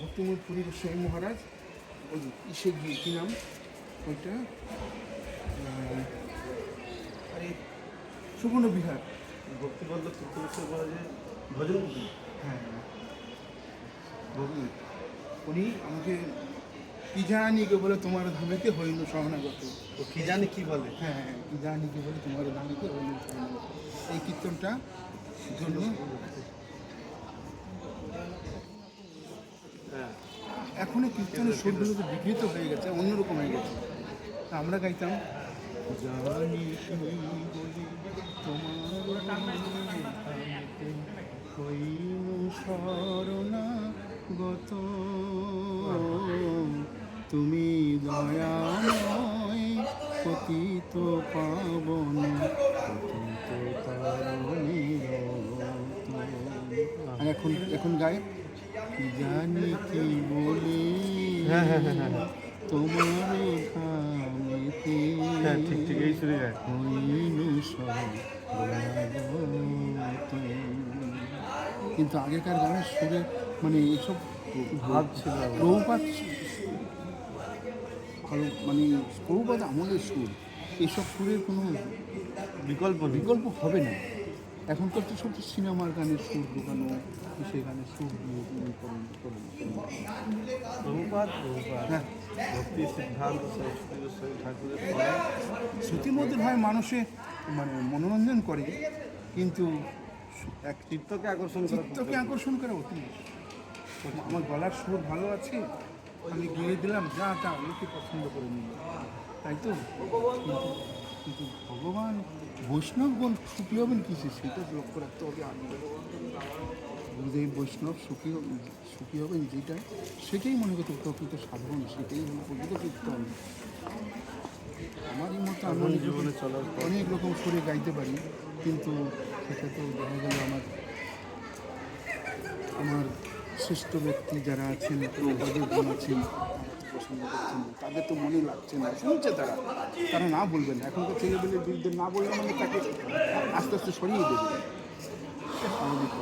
ভক্তিমূল পুরীর স্বামী মহারাজ ওই ইসে গিয়ে কী নাম? ওইটা? আরে সুবর্ণ বিহার। ভক্তিবল্লভ তীর্থেশ্বর মহারাজের ভজন। হ্যাঁ ভগবান। উনি আমাকে কি জানি কে বলে তোমার ধামেতে হইল শরণাগত। ও কি জানি কি বলে? হ্যাঁ হ্যাঁ কি জানি কে বলে তোমার ধামেতে হইল শরণাগত। এই কীর্তনটা জন্য হ্যাঁ এখন এই কীর্তনের সুরগুলো তো বিকৃত হয়ে গেছে, অন্যরকম হয়ে গেছে। আমরা গাইতাম, জানি তোমার শরণাগত। তুমি দয়াময় পতিত পাবন এখন এখন গায়ে জানি কি বলি হ্যাঁ, হ্যাঁ, হ্যাঁ, হ্যাঁ, হ্যাঁ। ঠিক ঠিক এই সুরে গায় কিন্তু আগেকার গানের সুরে মানে এইসব ভাব ছিল প্রভুপাত ভালো মানে প্রভুপাত আমলের সুর এইসব সুরের কোনো বিকল্প বিকল্প হবে না এখনকার তো সব সিনেমার গানের সুর ঢোকানো সেই গানের সুর। প্রভুপাত হ্যাঁ। ভক্তি সিদ্ধান্ত শ্রুতিমধুর হয় মানুষে মানে মনোরঞ্জন করে কিন্তু এক চিত্তকে আকর্ষণ করা চিত্তকে আকর্ষণ করে অতি আমার গলার সুর ভালো আছে আমি গিয়ে দিলাম যা তা অনেকে পছন্দ করে নিল তাই তো? কিন্তু ভগবান বৈষ্ণবগণ সুখী হবেন কিসে? সেটা লক্ষ্য রাখতে হবে। আনন্দ যে বৈষ্ণব সুখী সুখী হবেন যেটা সেটাই মনে করতে প্রকৃত সাধন সেটাই হলো প্রকৃত কীর্তন আমারই মতো আমি জীবনে চলার অনেক রকম সুরে গাইতে পারি কিন্তু সেটা তো দেখা গেল আমার আমার শ্রেষ্ঠ ব্যক্তি যারা আছেন প্রভাজন আছেন পছন্দ করছেন না। তাদের তো মনে লাগছে না। শুনছে তারা। তারা না বলবেন এখনকার ছেলেবেলের বিরুদ্ধে না বললে মানে তাকে আস্তে আস্তে সরিয়ে দেবে। স্বাভাবিক